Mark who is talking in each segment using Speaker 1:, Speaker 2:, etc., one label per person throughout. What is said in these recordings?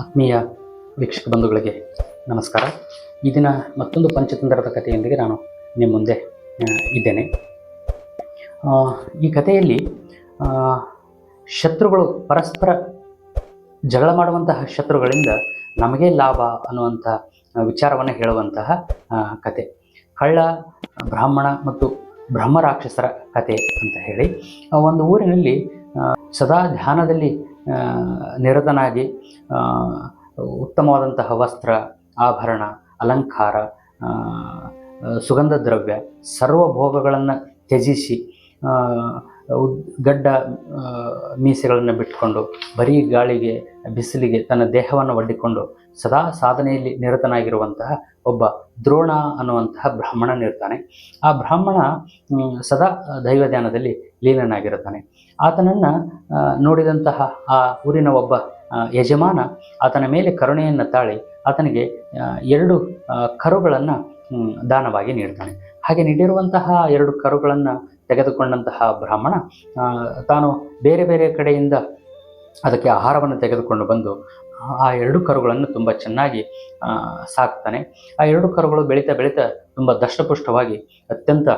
Speaker 1: ಆತ್ಮೀಯ ವೀಕ್ಷಕ ಬಂಧುಗಳಿಗೆ ನಮಸ್ಕಾರ. ಈ ದಿನ ಮತ್ತೊಂದು ಪಂಚತಂತ್ರದ ಕಥೆಯೊಂದಿಗೆ ನಾನು ನಿಮ್ಮ ಮುಂದೆ ಇದ್ದೇನೆ. ಈ ಕಥೆಯಲ್ಲಿ ಶತ್ರುಗಳು ಪರಸ್ಪರ ಜಗಳ ಮಾಡುವಂತಹ ಶತ್ರುಗಳಿಂದ ನಮಗೆ ಲಾಭ ಅನ್ನುವಂಥ ವಿಚಾರವನ್ನು ಹೇಳುವಂತಹ ಕತೆ ಕಳ್ಳ ಬ್ರಾಹ್ಮಣ ಮತ್ತು ಬ್ರಹ್ಮರಾಕ್ಷಸರ ಕತೆ ಅಂತ ಹೇಳಿ ಒಂದು ಊರಿನಲ್ಲಿ ಸದಾ ಧ್ಯಾನದಲ್ಲಿ ನಿರತನಾಗಿ ಉತ್ತಮವಾದಂತಹ ವಸ್ತ್ರ ಆಭರಣ ಅಲಂಕಾರ ಸುಗಂಧ ದ್ರವ್ಯ ಸರ್ವ ಭೋಗಗಳನ್ನು ತ್ಯಜಿಸಿ ಗಡ್ಡ ಮೀಸೆಗಳನ್ನು ಬಿಟ್ಟುಕೊಂಡು ಬರೀ ಗಾಳಿಗೆ, ಬಿಸಿಲಿಗೆ ತನ್ನ ದೇಹವನ್ನು ಒಡ್ಡಿಕೊಂಡು ಸದಾ ಸಾಧನೆಯಲ್ಲಿ ನಿರತನಾಗಿರುವಂತಹ ಒಬ್ಬ ದ್ರೋಣ ಅನ್ನುವಂತಹ ಬ್ರಾಹ್ಮಣನಿರ್ತಾನೆ ಆ ಬ್ರಾಹ್ಮಣ ಸದಾ ದೈವ ಧ್ಯಾನದಲ್ಲಿ ಲೀನನಾಗಿರುತ್ತಾನೆ. ಆತನನ್ನು ನೋಡಿದಂತಹ ಆ ಊರಿನ ಒಬ್ಬ ಯಜಮಾನ ಆತನ ಮೇಲೆ ಕರುಣೆಯನ್ನು ತಾಳಿ ಆತನಿಗೆ ಎರಡು ಕರುಗಳನ್ನು ದಾನವಾಗಿ ನೀಡ್ತಾನೆ. ಹಾಗೆ ನೀಡಿರುವಂತಹ ಎರಡು ಕರುಗಳನ್ನು ತೆಗೆದುಕೊಂಡಂತಹ ಬ್ರಾಹ್ಮಣ ತಾನು ಬೇರೆ ಬೇರೆ ಕಡೆಯಿಂದ ಅದಕ್ಕೆ ಆಹಾರವನ್ನು ತೆಗೆದುಕೊಂಡು ಬಂದು ಆ ಎರಡು ಕರುಗಳನ್ನು ತುಂಬ ಚೆನ್ನಾಗಿ ಸಾಕ್ತಾನೆ. ಆ ಎರಡು ಕರುಗಳು ಬೆಳೀತಾ ಬೆಳೀತಾ ತುಂಬ ದಷ್ಟಪುಷ್ಟವಾಗಿ ಅತ್ಯಂತ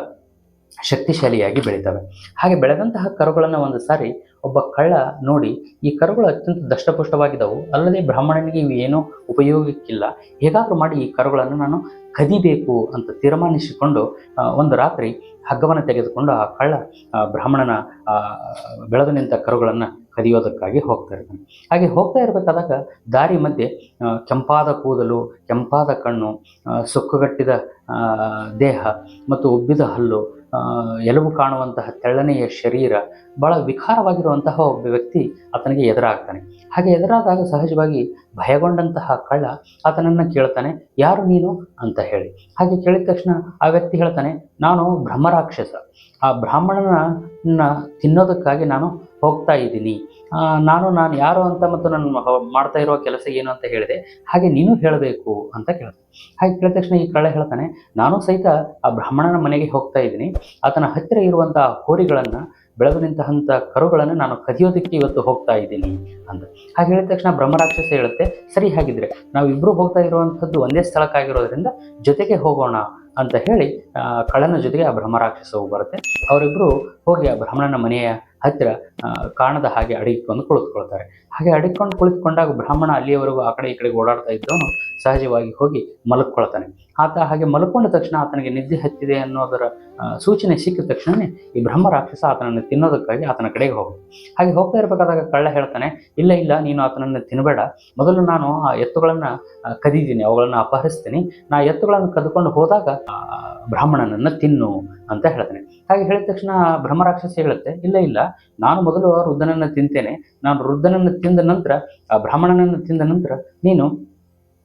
Speaker 1: ಶಕ್ತಿಶಾಲಿಯಾಗಿ ಬೆಳೀತವೆ. ಹಾಗೆ ಬೆಳೆದಂತಹ ಕರುಗಳನ್ನು ಒಂದು ಸಾರಿ ಒಬ್ಬ ಕಳ್ಳ ನೋಡಿ, ಈ ಕರುಗಳು ಅತ್ಯಂತ ದಷ್ಟಪುಷ್ಟವಾಗಿದ್ದವು ಅಲ್ಲದೆ ಬ್ರಾಹ್ಮಣನಿಗೆ ಇವು ಏನೂ ಉಪಯೋಗಕ್ಕಿಲ್ಲ. ಹೇಗಾದರೂ ಮಾಡಿ ಈ ಕರುಗಳನ್ನು ನಾನು ಕದಿಬೇಕು ಅಂತ ತೀರ್ಮಾನಿಸಿಕೊಂಡು ಒಂದು ರಾತ್ರಿ ಹಗ್ಗವನ್ನು ತೆಗೆದುಕೊಂಡು ಆ ಕಳ್ಳ ಬ್ರಾಹ್ಮಣನ ಬೆಳೆದು ನಿಂತ ಕರುಗಳನ್ನು ಕದಿಯೋದಕ್ಕಾಗಿ ಹೋಗ್ತಾ ಇರ್ತಾನೆ. ಹಾಗೆ ಹೋಗ್ತಾ ಇರಬೇಕಾದಾಗ ದಾರಿ ಮಧ್ಯೆ ಕೆಂಪಾದ ಕೂದಲು, ಕೆಂಪಾದ ಕಣ್ಣು ಸುಕ್ಕುಗಟ್ಟಿದ ದೇಹ ಮತ್ತು ಉಬ್ಬಿದ ಹಲ್ಲು ಎಲುಬು ಕಾಣುವಂತಹ ತೆಳ್ಳನೆಯ ಶರೀರ ಬಹಳ ವಿಕಾರವಾಗಿರುವಂತಹ ಒಬ್ಬ ವ್ಯಕ್ತಿ ಆತನಿಗೆ ಎದುರಾಗ್ತಾನೆ. ಹಾಗೆ ಎದುರಾದಾಗ ಸಹಜವಾಗಿ ಭಯಗೊಂಡಂತಹ ಕಳ್ಳ ಆತನನ್ನು ಕೇಳ್ತಾನೆ, ಯಾರು ನೀನು? ಅಂತ ಹೇಳಿ. ಹಾಗೆ ಕೇಳಿದ ತಕ್ಷಣ ಆ ವ್ಯಕ್ತಿ ಹೇಳ್ತಾನೆ, ನಾನು ಬ್ರಹ್ಮರಾಕ್ಷಸ. ಆ ಬ್ರಾಹ್ಮಣನ ತಿನ್ನೋದಕ್ಕಾಗಿ ನಾನು ಹೋಗ್ತಾ ಇದ್ದೀನಿ. ನಾನು ನಾನು ಯಾರು ಅಂತ ಮತ್ತು ನಾನು ಮಾಡ್ತಾ ಇರೋ ಕೆಲಸ ಏನು ಅಂತ ಹೇಳಿದೆ. ಹಾಗೆ ನೀನು ಹೇಳಬೇಕು ಅಂತ ಕೇಳ್ತಾನೆ ಹಾಗೆ ಕೇಳಿದ ತಕ್ಷಣ ಈ ಕಳೆ ಹೇಳ್ತಾನೆ, ನಾನು ಸಹಿತ ಆ ಬ್ರಾಹ್ಮಣನ ಮನೆಗೆ ಹೋಗ್ತಾ ಇದ್ದೀನಿ. ಆತನ ಹತ್ತಿರ ಇರುವಂತಹ ಹೋರಿಗಳನ್ನು, ಬೆಳೆದು ನಿಂತಹಂಥ ಕರುಗಳನ್ನು ನಾನು ಕದಿಯೋದಕ್ಕೆ ಇವತ್ತು ಹೋಗ್ತಾ ಇದ್ದೀನಿ ಅಂತ ಹಾಗೆ ಹೇಳಿದ ತಕ್ಷಣ ಬ್ರಹ್ಮರಾಕ್ಷಸ ಹೇಳುತ್ತೆ, ಸರಿ, ಹಾಗಿದ್ರೆ ನಾವಿಬ್ಬರು ಹೋಗ್ತಾ ಇರುವಂಥದ್ದು ಒಂದೇ ಸ್ಥಳಕ್ಕಾಗಿರೋದ್ರಿಂದ ಜೊತೆಗೆ ಹೋಗೋಣ ಅಂತ ಹೇಳಿ ಕಳನ ಜೊತೆಗೆ ಆ ಬ್ರಹ್ಮರಾಕ್ಷಸವು ಬರುತ್ತೆ. ಅವರಿಬ್ಬರು ಹೋಗಿ ಆ ಬ್ರಾಹ್ಮಣನ ಮನೆಯ ಹತ್ತಿರ ಕಾಣದ ಹಾಗೆ ಅಡಗಿಕೊಂಡು ಕುಳಿತುಕೊಳ್ತಾರೆ ಹಾಗೆ ಅಡಿಕೊಂಡು ಕುಳಿತುಕೊಂಡಾಗ ಬ್ರಾಹ್ಮಣ ಅಲ್ಲಿಯವರೆಗೂ ಆ ಕಡೆ ಈ ಕಡೆಗೆ ಓಡಾಡ್ತಾ ಇದ್ದವನು ಸಹಜವಾಗಿ ಹೋಗಿ ಮಲಕ್ಕೊಳ್ತಾನೆ ಆತ ಹಾಗೆ ಮಲ್ಕೊಂಡ ತಕ್ಷಣ ಆತನಿಗೆ ನಿದ್ದೆ ಹತ್ತಿದೆ ಅನ್ನೋದರ ಸೂಚನೆ ಸಿಕ್ಕಿದ ತಕ್ಷಣವೇ ಈ ಬ್ರಹ್ಮ ರಾಕ್ಷಸ ಆತನನ್ನು ತಿನ್ನೋದಕ್ಕಾಗಿ ಆತನ ಕಡೆಗೆ ಹೋಗು. ಹಾಗೆ ಹೋಗ್ತಾ ಇರಬೇಕಾದಾಗ ಕಳ್ಳ ಹೇಳ್ತಾನೆ, ಇಲ್ಲ ಇಲ್ಲ, ನೀನು ಆತನನ್ನು ತಿನ್ನಬೇಡ ಮೊದಲು ನಾನು ಆ ಎತ್ತುಗಳನ್ನು ಕದಿದ್ದೀನಿ ಅವುಗಳನ್ನು ಅಪಹರಿಸ್ತೀನಿ. ನಾ ಎತ್ತುಗಳನ್ನು ಕದ್ಕೊಂಡು ಹೋದಾಗ ಬ್ರಾಹ್ಮಣನನ್ನು ತಿನ್ನು ಅಂತ ಹೇಳ್ತಾನೆ. ಹಾಗೆ ಹೇಳಿದ ತಕ್ಷಣ ಬ್ರಹ್ಮ ರಾಕ್ಷಸ ಹೇಳುತ್ತೆ, ಇಲ್ಲ ಇಲ್ಲ, ನಾನು ಮೊದಲು ವೃದ್ಧನನ್ನು ತಿಂತೇನೆ. ನಾನು ವೃದ್ಧನನ್ನು ತಿಂದ ನಂತರ, ಆ ಬ್ರಾಹ್ಮಣನನ್ನು ತಿಂದ ನಂತರ ನೀನು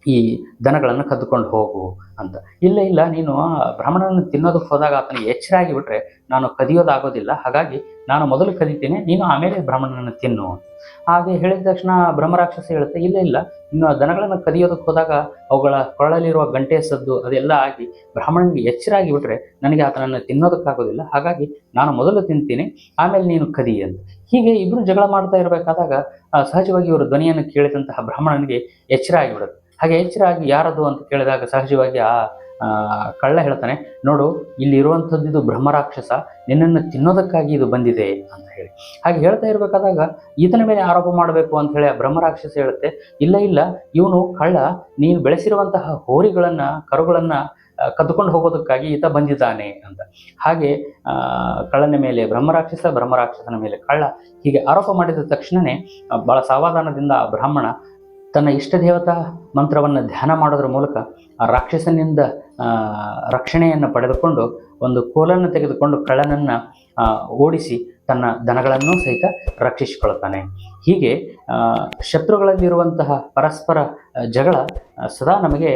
Speaker 1: ಈ ದನಗಳನ್ನು ಕದ್ದುಕೊಂಡು ಹೋಗು ಅಂತ. ಇಲ್ಲ ಇಲ್ಲ, ನೀನು ಆ ಬ್ರಾಹ್ಮಣನನ್ನು ತಿನ್ನೋದಕ್ಕೆ ಹೋದಾಗ ಆತನಿಗೆ ಎಚ್ಚರ ಆಗಿಬಿಟ್ರೆ ನಾನು ಕದಿಯೋದಾಗೋದಿಲ್ಲ. ಹಾಗಾಗಿ ನಾನು ಮೊದಲು ಕದಿತೇನೆ, ನೀನು ಆಮೇಲೆ ಬ್ರಾಹ್ಮಣನನ್ನು ತಿನ್ನು ಹಾಗೆ ಹೇಳಿದ ತಕ್ಷಣ ಬ್ರಹ್ಮರಾಕ್ಷಸ ಹೇಳುತ್ತೆ, ಇಲ್ಲ ಇಲ್ಲ, ಇನ್ನು ದನಗಳನ್ನು ಕದಿಯೋದಕ್ಕೆ ಹೋದಾಗ ಅವುಗಳ ಕೊರಳಲ್ಲಿರುವ ಗಂಟೆ ಸದ್ದು ಅದೆಲ್ಲ ಆಗಿ ಬ್ರಾಹ್ಮಣನಿಗೆ ಎಚ್ಚರ ಆಗಿಬಿಟ್ರೆ ನನಗೆ ಆತನನ್ನು ತಿನ್ನೋದಕ್ಕಾಗೋದಿಲ್ಲ. ಹಾಗಾಗಿ ನಾನು ಮೊದಲು ತಿಂತೀನಿ, ಆಮೇಲೆ ನೀನು ಕದಿ ಅಂತ. ಹೀಗೆ ಇಬ್ಬರು ಜಗಳ ಮಾಡ್ತಾ ಇರಬೇಕಾದಾಗ ಸಹಜವಾಗಿ ಇವರು ಧ್ವನಿಯನ್ನು ಕೇಳಿದಂತಹ ಬ್ರಾಹ್ಮಣನಿಗೆ ಎಚ್ಚರ ಆಗಿಬಿಡುತ್ತೆ. ಹಾಗೆ ಎಚ್ಚರ ಆಗಿ ಯಾರದು ಅಂತ ಕೇಳಿದಾಗ ಸಹಜವಾಗಿ ಆ, ಕಳ್ಳ ಹೇಳ್ತಾನೆ, ನೋಡು, ಇಲ್ಲಿ ಇರುವಂಥದ್ದು ಇದು ಬ್ರಹ್ಮರಾಕ್ಷಸ, ನಿನ್ನನ್ನು ತಿನ್ನೋದಕ್ಕಾಗಿ ಇದು ಬಂದಿದೆ ಅಂತ ಹೇಳಿ. ಹಾಗೆ ಹೇಳ್ತಾ ಇರಬೇಕಾದಾಗ, ಈತನ ಮೇಲೆ ಆರೋಪ ಮಾಡಬೇಕು ಅಂತ ಹೇಳಿ ಆ ಬ್ರಹ್ಮರಾಕ್ಷಸ ಹೇಳುತ್ತೆ, ಇಲ್ಲ ಇಲ್ಲ, ಇವನು ಕಳ್ಳ, ನೀನು ಬೆಳೆಸಿರುವಂತಹ ಹೋರಿಗಳನ್ನು, ಕರುಗಳನ್ನು ಕದ್ದುಕೊಂಡು ಹೋಗೋದಕ್ಕಾಗಿ ಈತ ಬಂದಿದ್ದಾನೆ ಅಂತ. ಹಾಗೆ ಕಳ್ಳನ ಮೇಲೆ, ಬ್ರಹ್ಮರಾಕ್ಷಸ, ಬ್ರಹ್ಮರಾಕ್ಷಸನ ಮೇಲೆ ಕಳ್ಳ ಹೀಗೆ ಆರೋಪ ಮಾಡಿದ ತಕ್ಷಣವೇ ಬಹಳ ಸಾವಧಾನದಿಂದ ಆ ಬ್ರಾಹ್ಮಣ ತನ್ನ ಇಷ್ಟ ದೇವತಾ ಮಂತ್ರವನ್ನು ಧ್ಯಾನ ಮಾಡೋದ್ರ ಮೂಲಕ ಆ ರಾಕ್ಷಸನಿಂದ ರಕ್ಷಣೆಯನ್ನು ಪಡೆದುಕೊಂಡು ಒಂದು ಕೋಲನ್ನು ತೆಗೆದುಕೊಂಡು ಕಳ್ಳನನ್ನು ಓಡಿಸಿ ತನ್ನ ದನಗಳನ್ನು ಸಹಿತ ರಕ್ಷಿಸಿಕೊಳ್ಳುತ್ತಾನೆ. ಹೀಗೆ ಶತ್ರುಗಳಲ್ಲಿರುವಂತಹ ಪರಸ್ಪರ ಜಗಳ ಸದಾ ನಮಗೆ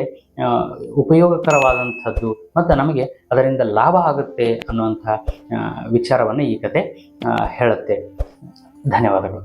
Speaker 1: ಉಪಯೋಗಕರವಾದಂಥದ್ದು ಮತ್ತು ನಮಗೆ ಅದರಿಂದ ಲಾಭ ಆಗುತ್ತೆ ಅನ್ನುವಂಥ ವಿಚಾರವನ್ನು ಈ ಕತೆ ಹೇಳುತ್ತೆ. ಧನ್ಯವಾದಗಳು.